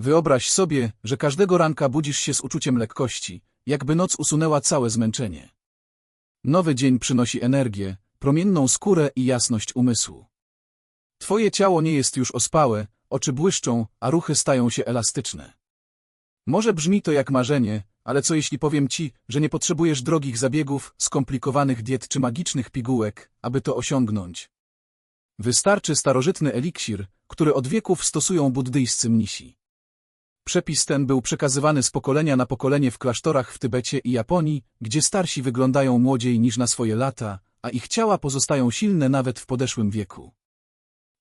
Wyobraź sobie, że każdego ranka budzisz się z uczuciem lekkości, jakby noc usunęła całe zmęczenie. Nowy dzień przynosi energię, promienną skórę i jasność umysłu. Twoje ciało nie jest już ospałe, oczy błyszczą, a ruchy stają się elastyczne. Może brzmi to jak marzenie, ale co jeśli powiem ci, że nie potrzebujesz drogich zabiegów, skomplikowanych diet czy magicznych pigułek, aby to osiągnąć? Wystarczy starożytny eliksir, który od wieków stosują buddyjscy mnisi. Przepis ten był przekazywany z pokolenia na pokolenie w klasztorach w Tybecie i Japonii, gdzie starsi wyglądają młodziej niż na swoje lata, a ich ciała pozostają silne nawet w podeszłym wieku.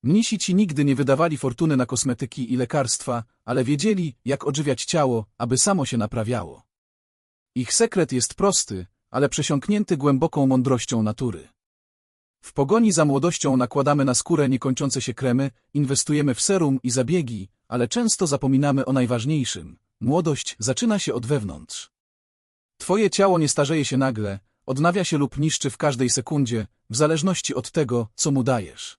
Mnisi ci nigdy nie wydawali fortuny na kosmetyki i lekarstwa, ale wiedzieli, jak odżywiać ciało, aby samo się naprawiało. Ich sekret jest prosty, ale przesiąknięty głęboką mądrością natury. W pogoni za młodością nakładamy na skórę niekończące się kremy, inwestujemy w serum i zabiegi, ale często zapominamy o najważniejszym. Młodość zaczyna się od wewnątrz. Twoje ciało nie starzeje się nagle, odnawia się lub niszczy w każdej sekundzie, w zależności od tego, co mu dajesz.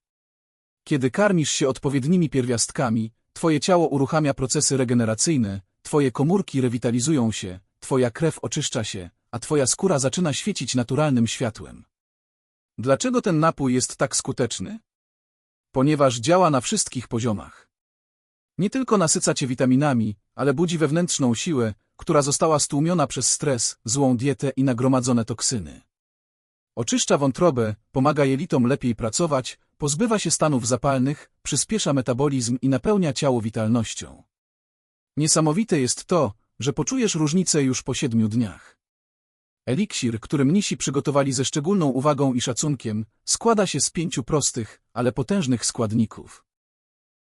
Kiedy karmisz się odpowiednimi pierwiastkami, twoje ciało uruchamia procesy regeneracyjne, twoje komórki rewitalizują się, twoja krew oczyszcza się, a twoja skóra zaczyna świecić naturalnym światłem. Dlaczego ten napój jest tak skuteczny? Ponieważ działa na wszystkich poziomach. Nie tylko nasyca cię witaminami, ale budzi wewnętrzną siłę, która została stłumiona przez stres, złą dietę i nagromadzone toksyny. Oczyszcza wątrobę, pomaga jelitom lepiej pracować, pozbywa się stanów zapalnych, przyspiesza metabolizm i napełnia ciało witalnością. Niesamowite jest to, że poczujesz różnicę już po siedmiu dniach. Eliksir, który mnisi przygotowali ze szczególną uwagą i szacunkiem, składa się z pięciu prostych, ale potężnych składników.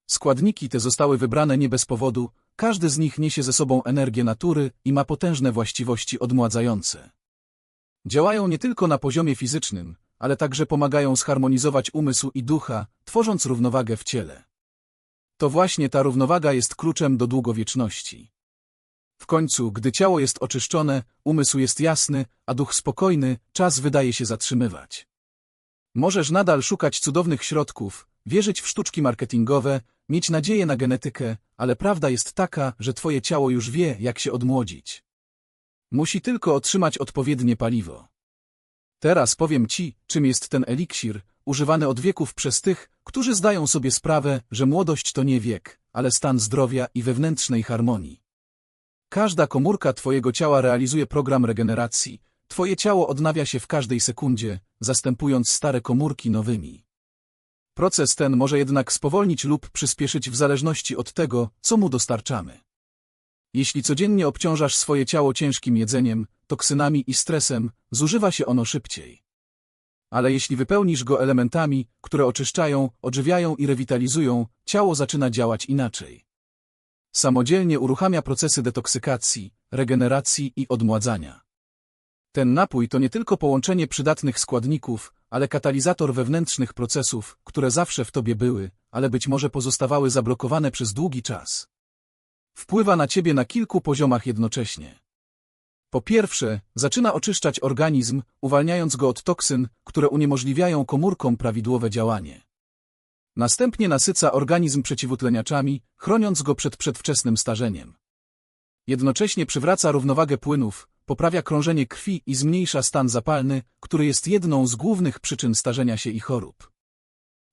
Składniki te zostały wybrane nie bez powodu, każdy z nich niesie ze sobą energię natury i ma potężne właściwości odmładzające. Działają nie tylko na poziomie fizycznym, ale także pomagają zharmonizować umysł i ducha, tworząc równowagę w ciele. To właśnie ta równowaga jest kluczem do długowieczności. W końcu, gdy ciało jest oczyszczone, umysł jest jasny, a duch spokojny, czas wydaje się zatrzymywać. Możesz nadal szukać cudownych środków, wierzyć w sztuczki marketingowe, mieć nadzieję na genetykę, ale prawda jest taka, że twoje ciało już wie, jak się odmłodzić. Musi tylko otrzymać odpowiednie paliwo. Teraz powiem ci, czym jest ten eliksir, używany od wieków przez tych, którzy zdają sobie sprawę, że młodość to nie wiek, ale stan zdrowia i wewnętrznej harmonii. Każda komórka twojego ciała realizuje program regeneracji, twoje ciało odnawia się w każdej sekundzie, zastępując stare komórki nowymi. Proces ten może jednak spowolnić lub przyspieszyć w zależności od tego, co mu dostarczamy. Jeśli codziennie obciążasz swoje ciało ciężkim jedzeniem, toksynami i stresem, zużywa się ono szybciej. Ale jeśli wypełnisz go elementami, które oczyszczają, odżywiają i rewitalizują, ciało zaczyna działać inaczej. Samodzielnie uruchamia procesy detoksykacji, regeneracji i odmładzania. Ten napój to nie tylko połączenie przydatnych składników, ale katalizator wewnętrznych procesów, które zawsze w tobie były, ale być może pozostawały zablokowane przez długi czas. Wpływa na ciebie na kilku poziomach jednocześnie. Po pierwsze, zaczyna oczyszczać organizm, uwalniając go od toksyn, które uniemożliwiają komórkom prawidłowe działanie. Następnie nasyca organizm przeciwutleniaczami, chroniąc go przed przedwczesnym starzeniem. Jednocześnie przywraca równowagę płynów, poprawia krążenie krwi i zmniejsza stan zapalny, który jest jedną z głównych przyczyn starzenia się i chorób.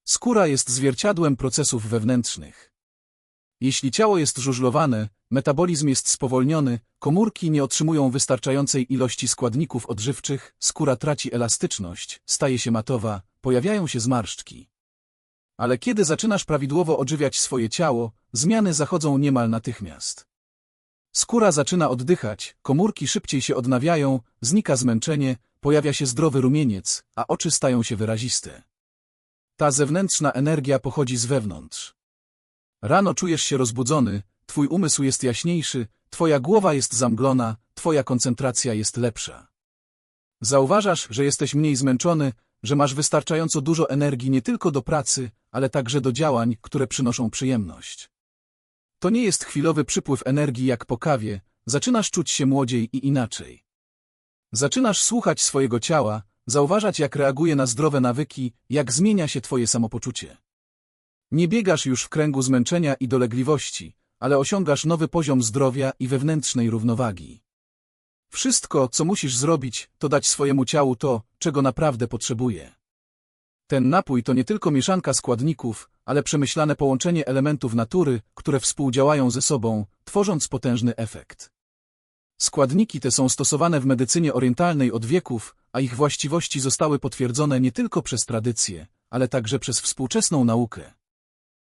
Skóra jest zwierciadłem procesów wewnętrznych. Jeśli ciało jest żużlowane, metabolizm jest spowolniony, komórki nie otrzymują wystarczającej ilości składników odżywczych, skóra traci elastyczność, staje się matowa, pojawiają się zmarszczki. Ale kiedy zaczynasz prawidłowo odżywiać swoje ciało, zmiany zachodzą niemal natychmiast. Skóra zaczyna oddychać, komórki szybciej się odnawiają, znika zmęczenie, pojawia się zdrowy rumieniec, a oczy stają się wyraziste. Ta zewnętrzna energia pochodzi z wewnątrz. Rano czujesz się rozbudzony, twój umysł jest jaśniejszy, twoja głowa jest zamglona, twoja koncentracja jest lepsza. Zauważasz, że jesteś mniej zmęczony, że masz wystarczająco dużo energii nie tylko do pracy, ale także do działań, które przynoszą przyjemność. To nie jest chwilowy przypływ energii jak po kawie, zaczynasz czuć się młodziej i inaczej. Zaczynasz słuchać swojego ciała, zauważać jak reaguje na zdrowe nawyki, jak zmienia się twoje samopoczucie. Nie biegasz już w kręgu zmęczenia i dolegliwości, ale osiągasz nowy poziom zdrowia i wewnętrznej równowagi. Wszystko, co musisz zrobić, to dać swojemu ciału to, czego naprawdę potrzebuje. Ten napój to nie tylko mieszanka składników, ale przemyślane połączenie elementów natury, które współdziałają ze sobą, tworząc potężny efekt. Składniki te są stosowane w medycynie orientalnej od wieków, a ich właściwości zostały potwierdzone nie tylko przez tradycję, ale także przez współczesną naukę.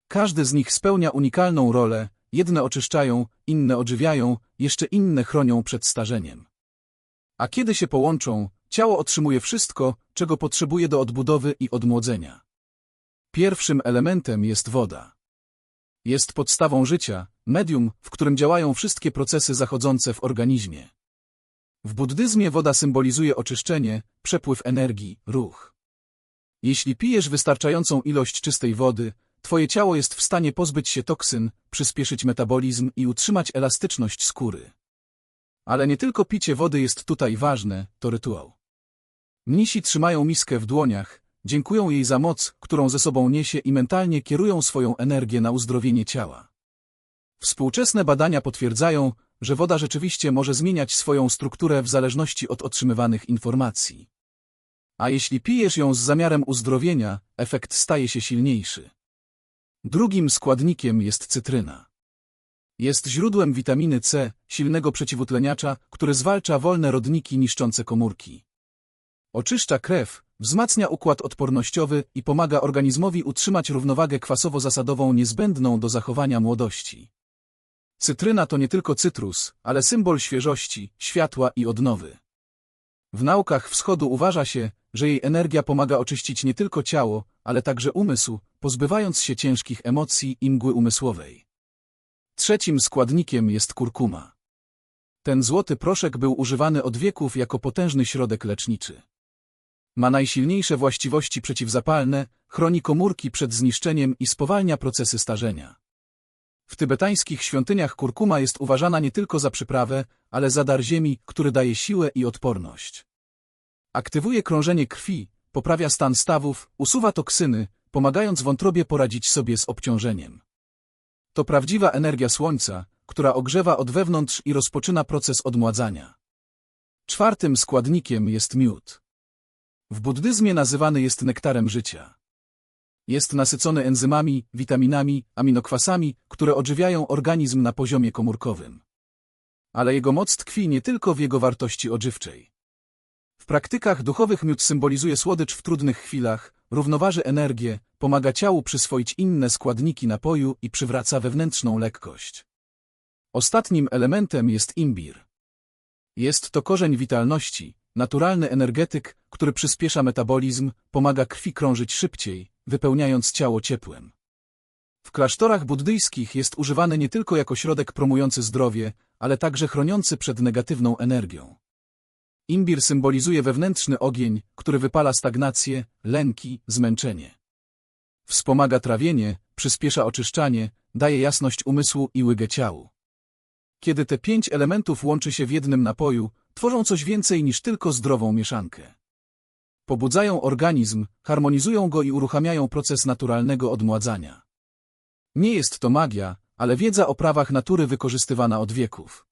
Każdy z nich spełnia unikalną rolę, jedne oczyszczają, inne odżywiają, jeszcze inne chronią przed starzeniem. A kiedy się połączą, ciało otrzymuje wszystko, czego potrzebuje do odbudowy i odmłodzenia. Pierwszym elementem jest woda. Jest podstawą życia, medium, w którym działają wszystkie procesy zachodzące w organizmie. W buddyzmie woda symbolizuje oczyszczenie, przepływ energii, ruch. Jeśli pijesz wystarczającą ilość czystej wody, twoje ciało jest w stanie pozbyć się toksyn, przyspieszyć metabolizm i utrzymać elastyczność skóry. Ale nie tylko picie wody jest tutaj ważne, to rytuał. Mnisi trzymają miskę w dłoniach, dziękują jej za moc, którą ze sobą niesie i mentalnie kierują swoją energię na uzdrowienie ciała. Współczesne badania potwierdzają, że woda rzeczywiście może zmieniać swoją strukturę w zależności od otrzymywanych informacji. A jeśli pijesz ją z zamiarem uzdrowienia, efekt staje się silniejszy. Drugim składnikiem jest cytryna. Jest źródłem witaminy C, silnego przeciwutleniacza, który zwalcza wolne rodniki niszczące komórki. Oczyszcza krew, wzmacnia układ odpornościowy i pomaga organizmowi utrzymać równowagę kwasowo-zasadową niezbędną do zachowania młodości. Cytryna to nie tylko cytrus, ale symbol świeżości, światła i odnowy. W naukach wschodu uważa się, że jej energia pomaga oczyścić nie tylko ciało, ale także umysł, pozbywając się ciężkich emocji i mgły umysłowej. Trzecim składnikiem jest kurkuma. Ten złoty proszek był używany od wieków jako potężny środek leczniczy. Ma najsilniejsze właściwości przeciwzapalne, chroni komórki przed zniszczeniem i spowalnia procesy starzenia. W tybetańskich świątyniach kurkuma jest uważana nie tylko za przyprawę, ale za dar ziemi, który daje siłę i odporność. Aktywuje krążenie krwi, poprawia stan stawów, usuwa toksyny, pomagając wątrobie poradzić sobie z obciążeniem. To prawdziwa energia słońca, która ogrzewa od wewnątrz i rozpoczyna proces odmładzania. Czwartym składnikiem jest miód. W buddyzmie nazywany jest nektarem życia. Jest nasycony enzymami, witaminami, aminokwasami, które odżywiają organizm na poziomie komórkowym. Ale jego moc tkwi nie tylko w jego wartości odżywczej. W praktykach duchowych miód symbolizuje słodycz w trudnych chwilach, równoważy energię, pomaga ciału przyswoić inne składniki napoju i przywraca wewnętrzną lekkość. Ostatnim elementem jest imbir. Jest to korzeń witalności, naturalny energetyk, który przyspiesza metabolizm, pomaga krwi krążyć szybciej, wypełniając ciało ciepłem. W klasztorach buddyjskich jest używany nie tylko jako środek promujący zdrowie, ale także chroniący przed negatywną energią. Imbir symbolizuje wewnętrzny ogień, który wypala stagnację, lęki, zmęczenie. Wspomaga trawienie, przyspiesza oczyszczanie, daje jasność umysłu i łygę ciału. Kiedy te pięć elementów łączy się w jednym napoju, tworzą coś więcej niż tylko zdrową mieszankę. Pobudzają organizm, harmonizują go i uruchamiają proces naturalnego odmładzania. Nie jest to magia, ale wiedza o prawach natury wykorzystywana od wieków.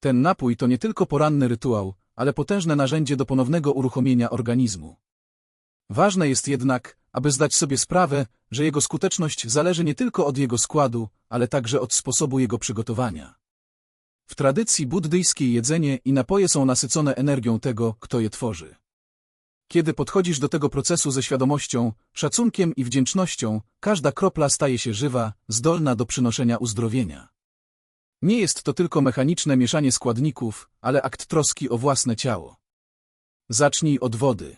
Ten napój to nie tylko poranny rytuał, ale potężne narzędzie do ponownego uruchomienia organizmu. Ważne jest jednak, aby zdać sobie sprawę, że jego skuteczność zależy nie tylko od jego składu, ale także od sposobu jego przygotowania. W tradycji buddyjskiej jedzenie i napoje są nasycone energią tego, kto je tworzy. Kiedy podchodzisz do tego procesu ze świadomością, szacunkiem i wdzięcznością, każda kropla staje się żywa, zdolna do przynoszenia uzdrowienia. Nie jest to tylko mechaniczne mieszanie składników, ale akt troski o własne ciało. Zacznij od wody.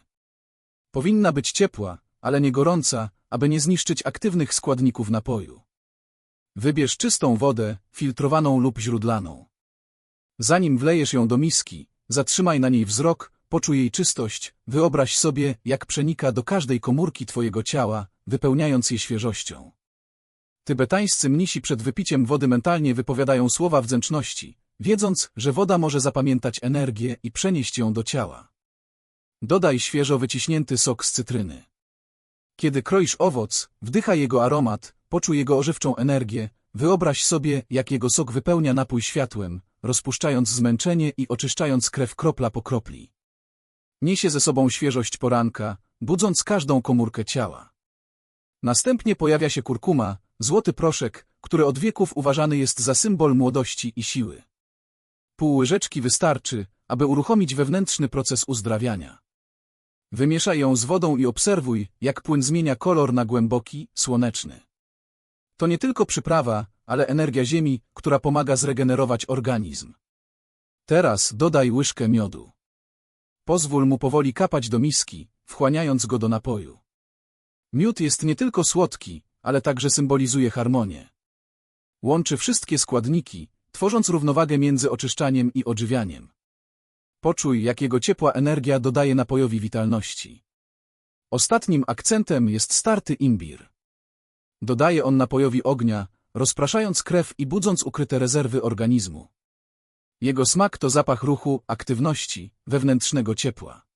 Powinna być ciepła, ale nie gorąca, aby nie zniszczyć aktywnych składników napoju. Wybierz czystą wodę, filtrowaną lub źródlaną. Zanim wlejesz ją do miski, zatrzymaj na niej wzrok, poczuj jej czystość, wyobraź sobie, jak przenika do każdej komórki twojego ciała, wypełniając je świeżością. Tybetańscy mnisi przed wypiciem wody mentalnie wypowiadają słowa wdzięczności, wiedząc, że woda może zapamiętać energię i przenieść ją do ciała. Dodaj świeżo wyciśnięty sok z cytryny. Kiedy kroisz owoc, wdychaj jego aromat, poczuj jego ożywczą energię, wyobraź sobie, jak jego sok wypełnia napój światłem, rozpuszczając zmęczenie i oczyszczając krew kropla po kropli. Niesie ze sobą świeżość poranka, budząc każdą komórkę ciała. Następnie pojawia się kurkuma, złoty proszek, który od wieków uważany jest za symbol młodości i siły. Pół łyżeczki wystarczy, aby uruchomić wewnętrzny proces uzdrawiania. Wymieszaj ją z wodą i obserwuj, jak płyn zmienia kolor na głęboki, słoneczny. To nie tylko przyprawa, ale energia ziemi, która pomaga zregenerować organizm. Teraz dodaj łyżkę miodu. Pozwól mu powoli kapać do miski, wchłaniając go do napoju. Miód jest nie tylko słodki, ale także symbolizuje harmonię. Łączy wszystkie składniki, tworząc równowagę między oczyszczaniem i odżywianiem. Poczuj, jak jego ciepła energia dodaje napojowi witalności. Ostatnim akcentem jest starty imbir. Dodaje on napojowi ognia, rozpraszając krew i budząc ukryte rezerwy organizmu. Jego smak to zapach ruchu, aktywności, wewnętrznego ciepła.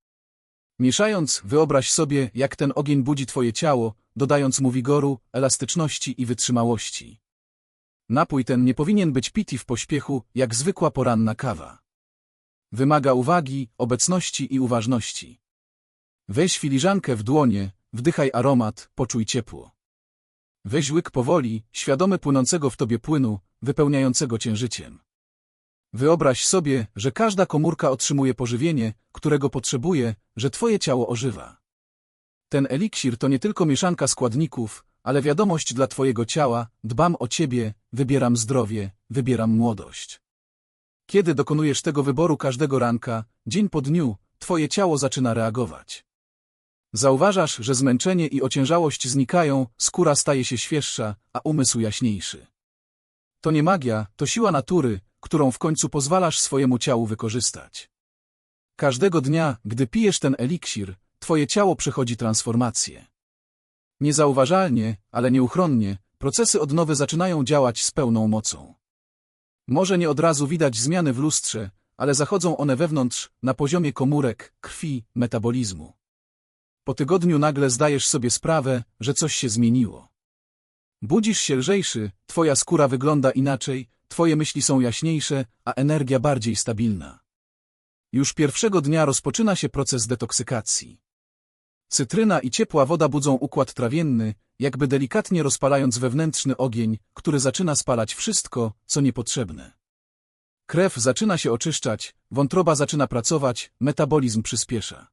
Mieszając, wyobraź sobie, jak ten ogień budzi twoje ciało, dodając mu wigoru, elastyczności i wytrzymałości. Napój ten nie powinien być pity w pośpiechu, jak zwykła poranna kawa. Wymaga uwagi, obecności i uważności. Weź filiżankę w dłonie, wdychaj aromat, poczuj ciepło. Weź łyk powoli, świadomy płynącego w tobie płynu, wypełniającego cię życiem. Wyobraź sobie, że każda komórka otrzymuje pożywienie, którego potrzebuje, że twoje ciało ożywa. Ten eliksir to nie tylko mieszanka składników, ale wiadomość dla twojego ciała, dbam o ciebie, wybieram zdrowie, wybieram młodość. Kiedy dokonujesz tego wyboru każdego ranka, dzień po dniu, twoje ciało zaczyna reagować. Zauważasz, że zmęczenie i ociężałość znikają, skóra staje się świeższa, a umysł jaśniejszy. To nie magia, to siła natury, którą w końcu pozwalasz swojemu ciału wykorzystać. Każdego dnia, gdy pijesz ten eliksir, twoje ciało przechodzi transformację. Niezauważalnie, ale nieuchronnie, procesy odnowy zaczynają działać z pełną mocą. Może nie od razu widać zmiany w lustrze, ale zachodzą one wewnątrz, na poziomie komórek, krwi, metabolizmu. Po tygodniu nagle zdajesz sobie sprawę, że coś się zmieniło. Budzisz się lżejszy, twoja skóra wygląda inaczej, twoje myśli są jaśniejsze, a energia bardziej stabilna. Już pierwszego dnia rozpoczyna się proces detoksykacji. Cytryna i ciepła woda budzą układ trawienny, jakby delikatnie rozpalając wewnętrzny ogień, który zaczyna spalać wszystko, co niepotrzebne. Krew zaczyna się oczyszczać, wątroba zaczyna pracować, metabolizm przyspiesza.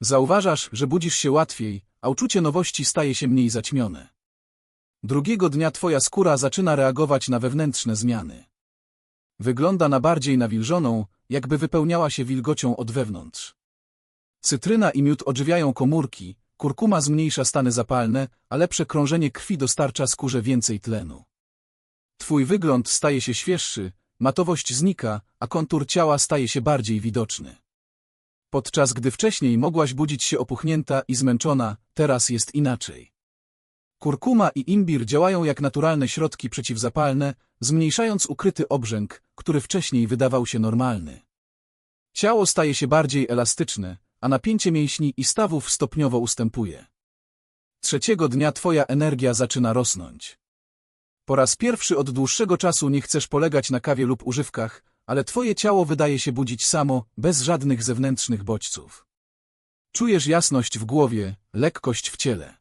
Zauważasz, że budzisz się łatwiej, a uczucie nowości staje się mniej zaćmione. Drugiego dnia twoja skóra zaczyna reagować na wewnętrzne zmiany. Wygląda na bardziej nawilżoną, jakby wypełniała się wilgocią od wewnątrz. Cytryna i miód odżywiają komórki, kurkuma zmniejsza stany zapalne, a lepsze krążenie krwi dostarcza skórze więcej tlenu. Twój wygląd staje się świeższy, matowość znika, a kontur ciała staje się bardziej widoczny. Podczas gdy wcześniej mogłaś budzić się opuchnięta i zmęczona, teraz jest inaczej. Kurkuma i imbir działają jak naturalne środki przeciwzapalne, zmniejszając ukryty obrzęk, który wcześniej wydawał się normalny. Ciało staje się bardziej elastyczne, a napięcie mięśni i stawów stopniowo ustępuje. Trzeciego dnia twoja energia zaczyna rosnąć. Po raz pierwszy od dłuższego czasu nie chcesz polegać na kawie lub używkach, ale twoje ciało wydaje się budzić samo, bez żadnych zewnętrznych bodźców. Czujesz jasność w głowie, lekkość w ciele.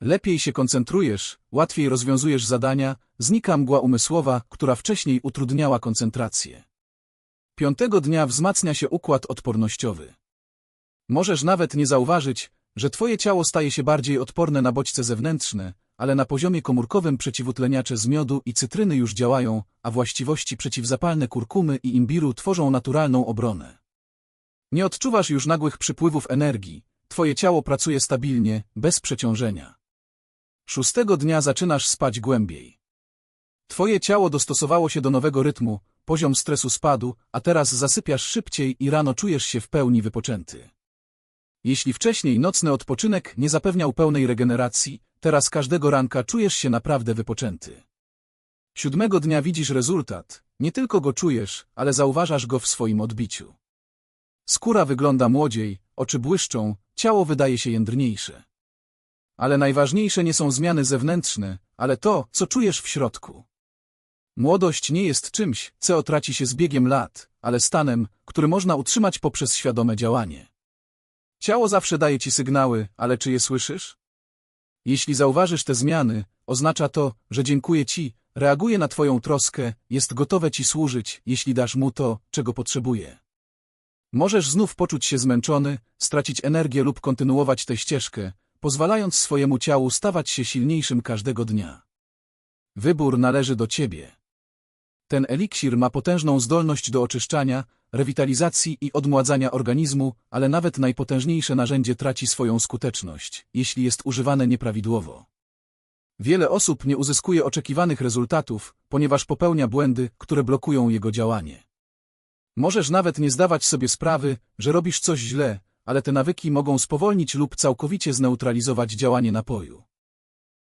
Lepiej się koncentrujesz, łatwiej rozwiązujesz zadania, znika mgła umysłowa, która wcześniej utrudniała koncentrację. Piątego dnia wzmacnia się układ odpornościowy. Możesz nawet nie zauważyć, że twoje ciało staje się bardziej odporne na bodźce zewnętrzne, ale na poziomie komórkowym przeciwutleniacze z miodu i cytryny już działają, a właściwości przeciwzapalne kurkumy i imbiru tworzą naturalną obronę. Nie odczuwasz już nagłych przypływów energii, twoje ciało pracuje stabilnie, bez przeciążenia. Szóstego dnia zaczynasz spać głębiej. Twoje ciało dostosowało się do nowego rytmu, poziom stresu spadł, a teraz zasypiasz szybciej i rano czujesz się w pełni wypoczęty. Jeśli wcześniej nocny odpoczynek nie zapewniał pełnej regeneracji, teraz każdego ranka czujesz się naprawdę wypoczęty. Siódmego dnia widzisz rezultat, nie tylko go czujesz, ale zauważasz go w swoim odbiciu. Skóra wygląda młodziej, oczy błyszczą, ciało wydaje się jędrniejsze. Ale najważniejsze nie są zmiany zewnętrzne, ale to, co czujesz w środku. Młodość nie jest czymś, co traci się z biegiem lat, ale stanem, który można utrzymać poprzez świadome działanie. Ciało zawsze daje ci sygnały, ale czy je słyszysz? Jeśli zauważysz te zmiany, oznacza to, że dziękuję ci, reaguje na twoją troskę, jest gotowe ci służyć, jeśli dasz mu to, czego potrzebuje. Możesz znów poczuć się zmęczony, stracić energię lub kontynuować tę ścieżkę, pozwalając swojemu ciału stawać się silniejszym każdego dnia. Wybór należy do ciebie. Ten eliksir ma potężną zdolność do oczyszczania, rewitalizacji i odmładzania organizmu, ale nawet najpotężniejsze narzędzie traci swoją skuteczność, jeśli jest używane nieprawidłowo. Wiele osób nie uzyskuje oczekiwanych rezultatów, ponieważ popełnia błędy, które blokują jego działanie. Możesz nawet nie zdawać sobie sprawy, że robisz coś źle, ale te nawyki mogą spowolnić lub całkowicie zneutralizować działanie napoju.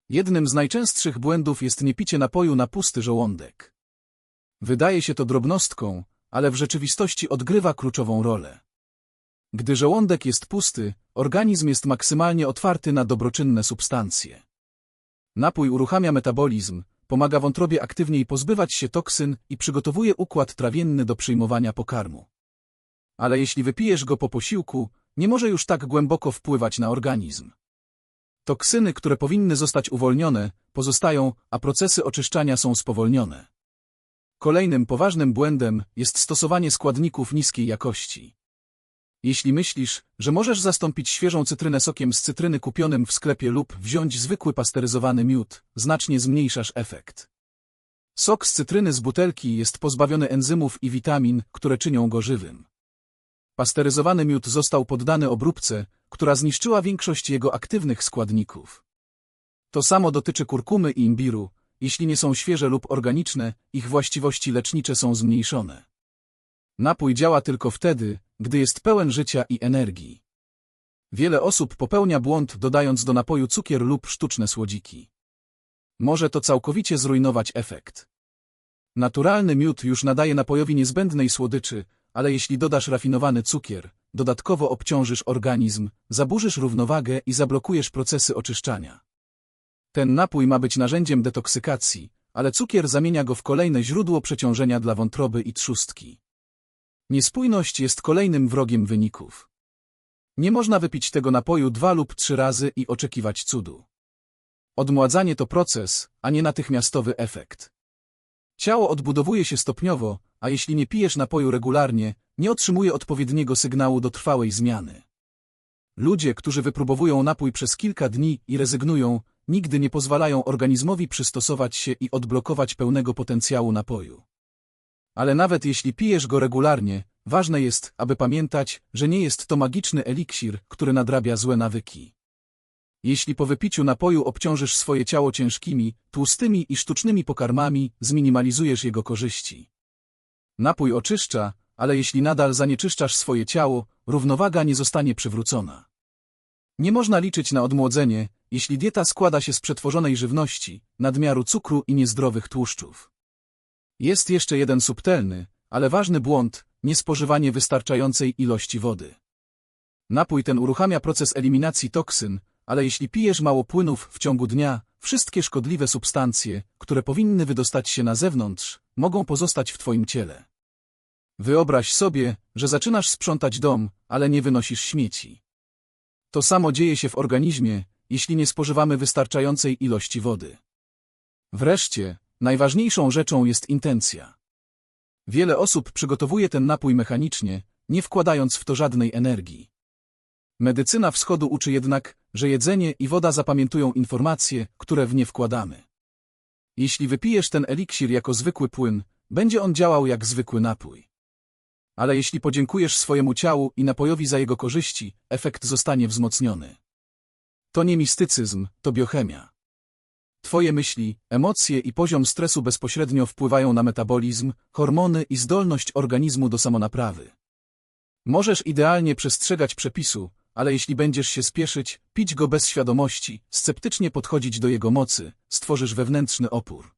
Jednym z najczęstszych błędów jest niepicie napoju na pusty żołądek. Wydaje się to drobnostką, ale w rzeczywistości odgrywa kluczową rolę. Gdy żołądek jest pusty, organizm jest maksymalnie otwarty na dobroczynne substancje. Napój uruchamia metabolizm, pomaga wątrobie aktywniej pozbywać się toksyn i przygotowuje układ trawienny do przyjmowania pokarmu. Ale jeśli wypijesz go po posiłku, nie może już tak głęboko wpływać na organizm. Toksyny, które powinny zostać uwolnione, pozostają, a procesy oczyszczania są spowolnione. Kolejnym poważnym błędem jest stosowanie składników niskiej jakości. Jeśli myślisz, że możesz zastąpić świeżą cytrynę sokiem z cytryny kupionym w sklepie lub wziąć zwykły pasteryzowany miód, znacznie zmniejszasz efekt. Sok z cytryny z butelki jest pozbawiony enzymów i witamin, które czynią go żywym. Pasteryzowany miód został poddany obróbce, która zniszczyła większość jego aktywnych składników. To samo dotyczy kurkumy i imbiru, jeśli nie są świeże lub organiczne, ich właściwości lecznicze są zmniejszone. Napój działa tylko wtedy, gdy jest pełen życia i energii. Wiele osób popełnia błąd dodając do napoju cukier lub sztuczne słodziki. Może to całkowicie zrujnować efekt. Naturalny miód już nadaje napojowi niezbędnej słodyczy, ale jeśli dodasz rafinowany cukier, dodatkowo obciążysz organizm, zaburzysz równowagę i zablokujesz procesy oczyszczania. Ten napój ma być narzędziem detoksykacji, ale cukier zamienia go w kolejne źródło przeciążenia dla wątroby i trzustki. Niespójność jest kolejnym wrogiem wyników. Nie można wypić tego napoju dwa lub trzy razy i oczekiwać cudu. Odmładzanie to proces, a nie natychmiastowy efekt. Ciało odbudowuje się stopniowo, a jeśli nie pijesz napoju regularnie, nie otrzymuje odpowiedniego sygnału do trwałej zmiany. Ludzie, którzy wypróbowują napój przez kilka dni i rezygnują, nigdy nie pozwalają organizmowi przystosować się i odblokować pełnego potencjału napoju. Ale nawet jeśli pijesz go regularnie, ważne jest, aby pamiętać, że nie jest to magiczny eliksir, który nadrabia złe nawyki. Jeśli po wypiciu napoju obciążysz swoje ciało ciężkimi, tłustymi i sztucznymi pokarmami, zminimalizujesz jego korzyści. Napój oczyszcza, ale jeśli nadal zanieczyszczasz swoje ciało, równowaga nie zostanie przywrócona. Nie można liczyć na odmłodzenie, jeśli dieta składa się z przetworzonej żywności, nadmiaru cukru i niezdrowych tłuszczów. Jest jeszcze jeden subtelny, ale ważny błąd, niespożywanie wystarczającej ilości wody. Napój ten uruchamia proces eliminacji toksyn, ale jeśli pijesz mało płynów w ciągu dnia, wszystkie szkodliwe substancje, które powinny wydostać się na zewnątrz, mogą pozostać w twoim ciele. Wyobraź sobie, że zaczynasz sprzątać dom, ale nie wynosisz śmieci. To samo dzieje się w organizmie, jeśli nie spożywamy wystarczającej ilości wody. Wreszcie, najważniejszą rzeczą jest intencja. Wiele osób przygotowuje ten napój mechanicznie, nie wkładając w to żadnej energii. Medycyna wschodu uczy jednak, że jedzenie i woda zapamiętują informacje, które w nie wkładamy. Jeśli wypijesz ten eliksir jako zwykły płyn, będzie on działał jak zwykły napój. Ale jeśli podziękujesz swojemu ciału i napojowi za jego korzyści, efekt zostanie wzmocniony. To nie mistycyzm, to biochemia. Twoje myśli, emocje i poziom stresu bezpośrednio wpływają na metabolizm, hormony i zdolność organizmu do samonaprawy. Możesz idealnie przestrzegać przepisu, ale jeśli będziesz się spieszyć, pić go bez świadomości, sceptycznie podchodzić do jego mocy, stworzysz wewnętrzny opór.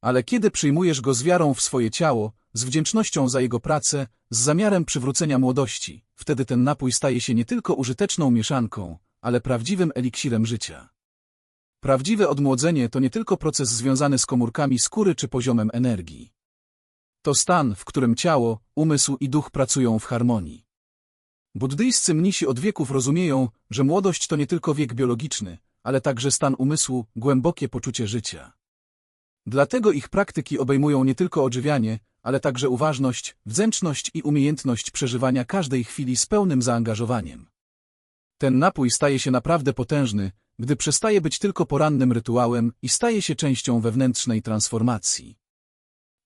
Ale kiedy przyjmujesz go z wiarą w swoje ciało, z wdzięcznością za jego pracę, z zamiarem przywrócenia młodości, wtedy ten napój staje się nie tylko użyteczną mieszanką, ale prawdziwym eliksirem życia. Prawdziwe odmłodzenie to nie tylko proces związany z komórkami skóry czy poziomem energii. To stan, w którym ciało, umysł i duch pracują w harmonii. Buddyjscy mnisi od wieków rozumieją, że młodość to nie tylko wiek biologiczny, ale także stan umysłu, głębokie poczucie życia. Dlatego ich praktyki obejmują nie tylko odżywianie, ale także uważność, wdzięczność i umiejętność przeżywania każdej chwili z pełnym zaangażowaniem. Ten napój staje się naprawdę potężny, gdy przestaje być tylko porannym rytuałem i staje się częścią wewnętrznej transformacji.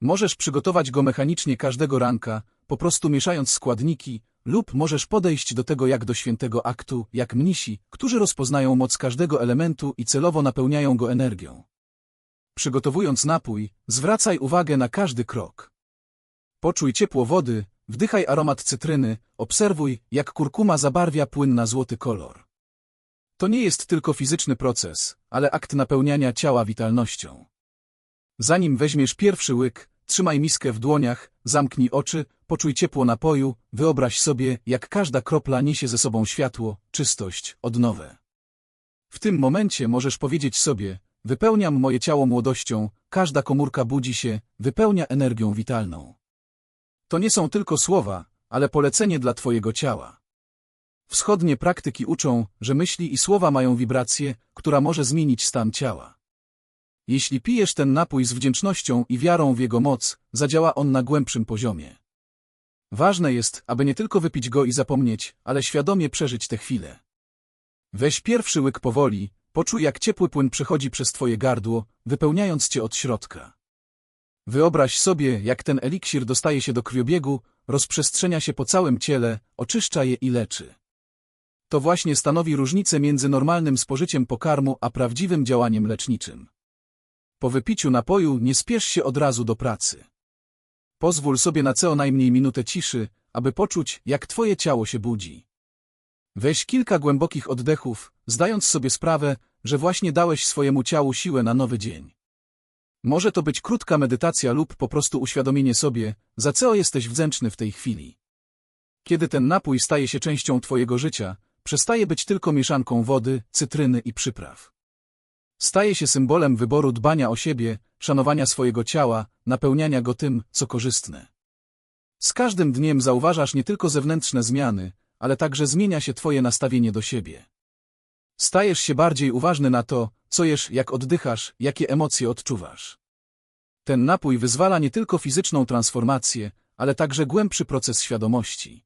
Możesz przygotować go mechanicznie każdego ranka, po prostu mieszając składniki, lub możesz podejść do tego jak do świętego aktu, jak mnisi, którzy rozpoznają moc każdego elementu i celowo napełniają go energią. Przygotowując napój, zwracaj uwagę na każdy krok. Poczuj ciepło wody, wdychaj aromat cytryny, obserwuj, jak kurkuma zabarwia płyn na złoty kolor. To nie jest tylko fizyczny proces, ale akt napełniania ciała witalnością. Zanim weźmiesz pierwszy łyk, trzymaj miskę w dłoniach, zamknij oczy, poczuj ciepło napoju, wyobraź sobie, jak każda kropla niesie ze sobą światło, czystość, odnowę. W tym momencie możesz powiedzieć sobie, wypełniam moje ciało młodością, każda komórka budzi się, wypełnia energią witalną. To nie są tylko słowa, ale polecenie dla Twojego ciała. Wschodnie praktyki uczą, że myśli i słowa mają wibrację, która może zmienić stan ciała. Jeśli pijesz ten napój z wdzięcznością i wiarą w jego moc, zadziała on na głębszym poziomie. Ważne jest, aby nie tylko wypić go i zapomnieć, ale świadomie przeżyć tę chwilę. Weź pierwszy łyk powoli, poczuj jak ciepły płyn przechodzi przez twoje gardło, wypełniając cię od środka. Wyobraź sobie, jak ten eliksir dostaje się do krwiobiegu, rozprzestrzenia się po całym ciele, oczyszcza je i leczy. To właśnie stanowi różnicę między normalnym spożyciem pokarmu a prawdziwym działaniem leczniczym. Po wypiciu napoju nie spiesz się od razu do pracy. Pozwól sobie na co najmniej minutę ciszy, aby poczuć, jak twoje ciało się budzi. Weź kilka głębokich oddechów, zdając sobie sprawę, że właśnie dałeś swojemu ciału siłę na nowy dzień. Może to być krótka medytacja lub po prostu uświadomienie sobie, za co jesteś wdzięczny w tej chwili. Kiedy ten napój staje się częścią twojego życia, przestaje być tylko mieszanką wody, cytryny i przypraw. Staje się symbolem wyboru dbania o siebie, szanowania swojego ciała, napełniania go tym, co korzystne. Z każdym dniem zauważasz nie tylko zewnętrzne zmiany, ale także zmienia się twoje nastawienie do siebie. Stajesz się bardziej uważny na to, co jesz, jak oddychasz, jakie emocje odczuwasz. Ten napój wyzwala nie tylko fizyczną transformację, ale także głębszy proces świadomości.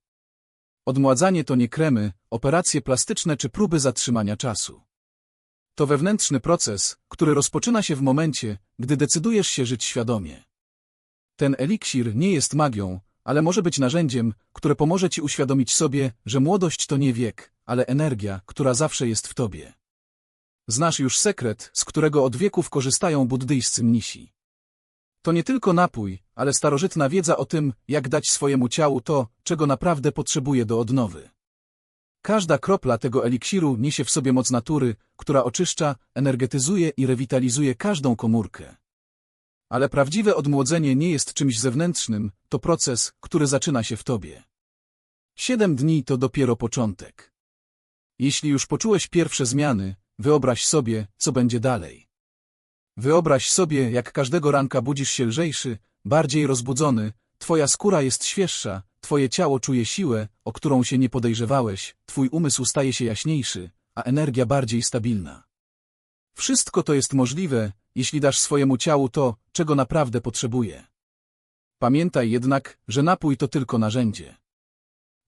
Odmładzanie to nie kremy, operacje plastyczne czy próby zatrzymania czasu. To wewnętrzny proces, który rozpoczyna się w momencie, gdy decydujesz się żyć świadomie. Ten eliksir nie jest magią, ale może być narzędziem, które pomoże ci uświadomić sobie, że młodość to nie wiek, ale energia, która zawsze jest w tobie. Znasz już sekret, z którego od wieków korzystają buddyjscy mnisi. To nie tylko napój, ale starożytna wiedza o tym, jak dać swojemu ciału to, czego naprawdę potrzebuje do odnowy. Każda kropla tego eliksiru niesie w sobie moc natury, która oczyszcza, energetyzuje i rewitalizuje każdą komórkę. Ale prawdziwe odmłodzenie nie jest czymś zewnętrznym, to proces, który zaczyna się w tobie. Siedem dni to dopiero początek. Jeśli już poczułeś pierwsze zmiany, wyobraź sobie, co będzie dalej. Wyobraź sobie, jak każdego ranka budzisz się lżejszy, bardziej rozbudzony, twoja skóra jest świeższa, twoje ciało czuje siłę, o którą się nie podejrzewałeś, twój umysł staje się jaśniejszy, a energia bardziej stabilna. Wszystko to jest możliwe, jeśli dasz swojemu ciału to, czego naprawdę potrzebuje. Pamiętaj jednak, że napój to tylko narzędzie.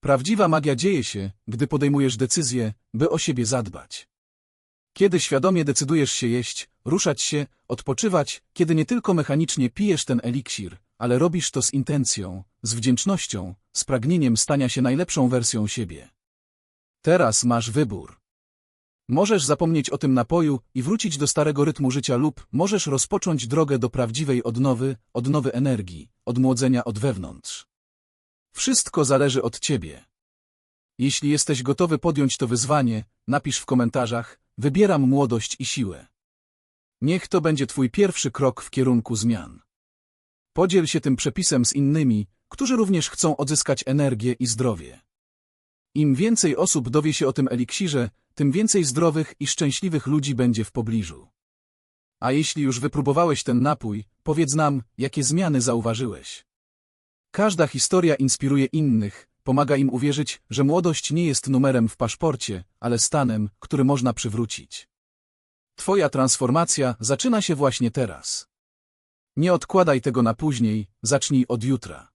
Prawdziwa magia dzieje się, gdy podejmujesz decyzję, by o siebie zadbać. Kiedy świadomie decydujesz się jeść, ruszać się, odpoczywać, kiedy nie tylko mechanicznie pijesz ten eliksir, ale robisz to z intencją, z wdzięcznością, z pragnieniem stania się najlepszą wersją siebie. Teraz masz wybór. Możesz zapomnieć o tym napoju i wrócić do starego rytmu życia lub możesz rozpocząć drogę do prawdziwej odnowy, odnowy energii, odmłodzenia od wewnątrz. Wszystko zależy od ciebie. Jeśli jesteś gotowy podjąć to wyzwanie, napisz w komentarzach, wybieram młodość i siłę. Niech to będzie twój pierwszy krok w kierunku zmian. Podziel się tym przepisem z innymi, którzy również chcą odzyskać energię i zdrowie. Im więcej osób dowie się o tym eliksirze, tym więcej zdrowych i szczęśliwych ludzi będzie w pobliżu. A jeśli już wypróbowałeś ten napój, powiedz nam, jakie zmiany zauważyłeś. Każda historia inspiruje innych, pomaga im uwierzyć, że młodość nie jest numerem w paszporcie, ale stanem, który można przywrócić. Twoja transformacja zaczyna się właśnie teraz. Nie odkładaj tego na później, zacznij od jutra.